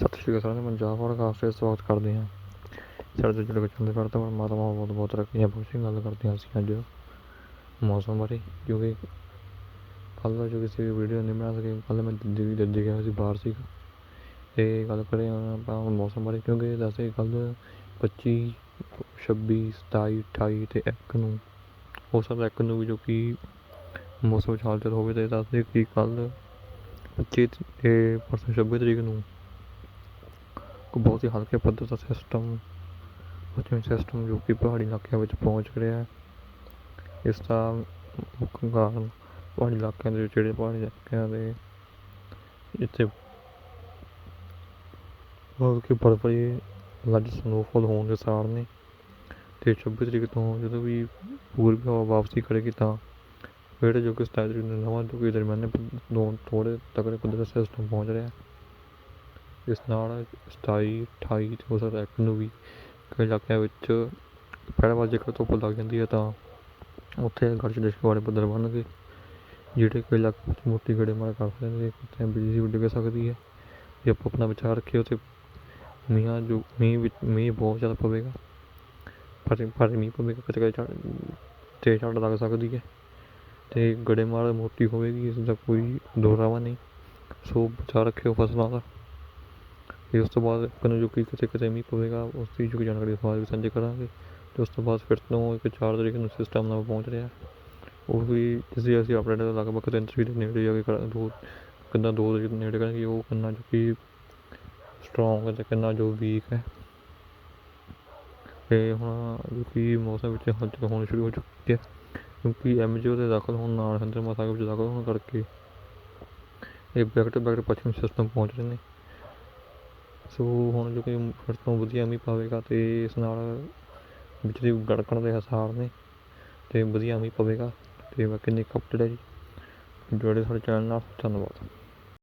ਸਤਿ ਸ਼੍ਰੀ ਅਕਾਲ ਸਾਰਿਆਂ ਨੂੰ, ਪੰਜਾਬ ਪੋਡਕਾਸਟ ਤੇ ਸਵਾਗਤ ਕਰਦੇ ਹਾਂ। ਸਾਡੇ ਤੋਂ ਜਿਹੜੇ ਬੱਚੇ ਕਰਦੇ ਪਰ ਮਾਤਾ ਬਹੁਤ ਬਹੁਤ ਰੱਖੀਆਂ ਬਹੁਤ ਗੱਲ ਕਰਦੇ ਹਾਂ ਅਸੀਂ ਅੱਜ ਮੌਸਮ ਬਾਰੇ, ਕਿਉਂਕਿ ਕੱਲ੍ਹ ਜੋ ਕਿਸੇ ਵੀਡੀਓ ਨਹੀਂ ਬਣਾ ਸਕੇ, ਕੱਲ੍ਹ ਮੈਂ ਦਿੱਲੀ ਵੀ ਦਿੱਲੀ ਗਿਆ ਸੀ, ਬਾਹਰ ਸੀਗਾ। ਤੇ ਗੱਲ ਕਰੇ ਆਪਾਂ ਮੌਸਮ ਬਾਰੇ, ਕਿਉਂਕਿ ਦੱਸੇ ਕੱਲ੍ਹ ਪੱਚੀ, ਛੱਬੀ, ਸਤਾਈ, ਅਠਾਈ ਤੇ ਇੱਕ ਨੂੰ ਹੋ ਸਕਦਾ ਇੱਕ ਨੂੰ ਵੀ ਜੋ ਕਿ ਮੌਸਮ ਵਿੱਚ ਹਾਲਤ ਹੋਵੇ ਤੇ ਦੱਸਦੇ ਕਿ ਕੱਲ੍ਹ ਪੱਚੀ ਤੇ ਪਰਸੋਂ ਛੱਬੀ ਤਰੀਕ ਨੂੰ ਇੱਕ ਬਹੁਤ ਹੀ ਹਲਕੇ ਪੱਧਰ ਦਾ ਸਿਸਟਮ ਪੱਛਮੀ ਸਿਸਟਮ ਜੋ ਕਿ ਪਹਾੜੀ ਇਲਾਕਿਆਂ ਵਿੱਚ ਪਹੁੰਚ ਰਿਹਾ ਹੈ। ਇਸ ਦਾ ਮੁੱਖ ਕਾਰਨ ਪਹਾੜੀ ਇਲਾਕਿਆਂ ਦੇ ਜਿਹੜੇ ਪਹਾੜੀ ਇਲਾਕਿਆਂ ਦੇ ਇੱਥੇ ਬਹੁਤ ਕਿ ਬਰਫੀ ਲੱਜ ਸਨੋਫਾਲ ਹੋਣ ਦੇ ਸਾਰ ਨੇ ਤੇ 26 ਤਰੀਕ ਤੋਂ ਜਦੋਂ ਵੀ ਪੂਰਬੀ ਹਵਾ ਵਾਪਸੀ ਕਰੇਗੀ ਤਾਂ ਫਿਰ ਜੋ ਕਿ 27 ਤਰੀਕ ਨੂੰ ਨਵਾਂ ਜੋ ਕਿ ਦਰਮਿਆਨੇ ਤੋਂ ਥੋੜ੍ਹੇ ਤਕੜੇ ਪੱਧਰ ਦਾ ਸਿਸਟਮ ਪਹੁੰਚ ਰਿਹਾ ਇਸ ਨਾਲ 27 28 ਤੇ ਹੋ ਸਕਦਾ ਇੱਕ ਨੂੰ ਵੀ ਕਈ ਇਲਾਕਿਆਂ ਵਿੱਚ ਪਹਿਲਾ ਵਾਰ ਜੇਕਰ ਧੁੱਪ ਲੱਗ ਜਾਂਦੀ ਹੈ ਤਾਂ ਉੱਥੇ ਗੜਚ ਡਿਸ਼ਕ ਵਾਲੇ ਬੱਦਲ ਬਣਨਗੇ, ਜਿਹੜੇ ਕਈ ਇਲਾਕੇ ਵਿੱਚ ਮੋਟੀ ਗੜੇਮਾਰ ਕਰ ਸਕਦੇ ਤੇ ਬਿਜਲੀ ਉੱਡ ਕੇ ਸਕਦੀ ਹੈ, ਜੇ ਆਪਾਂ ਆਪਣਾ ਵਿਚਾਰ ਰੱਖੀਏ ਉੱਥੇ ਮੀਂਹਾਂ ਜੋ, ਮੀਂਹ ਵਿੱਚ, ਮੀਂਹ ਬਹੁਤ ਜ਼ਿਆਦਾ ਪਵੇਗਾ ਪਰ ਪਰ ਮੀਂਹ ਪਵੇਗਾ, ਕਦੇ ਕਦੇ ਤੇਜ਼ ਝੜ ਲੱਗ ਸਕਦੀ ਹੈ, ਤੇ ਗੜੇਮਾਰ ਮੋਟੀ ਹੋਵੇਗੀ, ਇਸ ਦਾ ਕੋਈ ਦੋਰਾਵਾ ਨਹੀਂ, ਸੋ ਵਿਚਾਰ ਰੱਖਿਓ ਫਸਲਾਂ ਦਾ। ਅਤੇ ਉਸ ਤੋਂ ਬਾਅਦ ਆਪਾਂ ਜੋ ਕਿ ਕਿਤੇ ਕਿਤੇ ਮੀਂਹ ਪਵੇਗਾ, ਉਸ ਦੀ ਜੋ ਕਿ ਜਾਣਕਾਰੀ ਇਸ ਬਾਅਦ ਵੀ ਸਾਂਝੀ ਕਰਾਂਗੇ ਅਤੇ ਉਸ ਤੋਂ ਬਾਅਦ ਫਿਰ ਤੋਂ ਇੱਕ ਚਾਰ ਤਰੀਕ ਨੂੰ ਸਿਸਟਮ ਨਾਲ ਪਹੁੰਚ ਰਿਹਾ। ਉਹ ਵੀ ਜਿਸ ਦੀ ਅਸੀਂ ਅਪਡੇਟ ਲਗਭਗ ਤਿੰਨ ਤਰੀਕ ਦੇ ਨੇੜੇ ਜਾ ਕੇ ਕਰ, ਦੋ, ਕਿੰਨਾ ਦੋ ਤਰੀਕ ਦੇ ਨੇੜੇ ਕਰਾਂਗੇ, ਉਹ ਕਿੰਨਾ ਜੋ ਕਿ ਸਟਰੋਂਗ ਹੈ ਅਤੇ ਕਿੰਨਾ ਜੋ ਵੀਕ ਹੈ। ਅਤੇ ਹੁਣ ਜੋ ਕਿ ਮੌਸਮ ਵਿੱਚ ਹਲਚਲ ਹੋਣੀ ਸ਼ੁਰੂ ਹੋ ਚੁੱਕੀ ਹੈ ਕਿਉਂਕਿ ਐਮਜੀਓ ਦੇ ਦਾਖਲ ਹੋਣ ਨਾਲ ਹੰਦਰ ਮਾਸਾਗ ਵਿੱਚ ਦਾਖਲ ਹੋਣ ਕਰਕੇ ਇਹ ਬੈਕ ਟੂ ਬੈਕ ਪੱਛਮੀ ਸਿਸਟਮ ਪਹੁੰਚ ਰਹੇ ਨੇ। ਸੋ ਹੁਣ ਜੋ ਕਿ ਫਿਰ ਤੋਂ ਵਧੀਆ ਮੀਂਹ ਪਵੇਗਾ ਅਤੇ ਇਸ ਨਾਲ ਬਿਜਲੀ ਗੜਕਣ ਦੇ ਆਸਾਰ ਨੇ ਅਤੇ ਵਧੀਆ ਮੀਂਹ ਪਵੇਗਾ ਅਤੇ ਬਾਕੀ ਨਿੱਕ ਅਪਡੇਟ ਹੈ ਜੀ। ਜੁੜੇ ਸਾਡੇ ਚੈਨਲ ਨਾਲ, ਧੰਨਵਾਦ।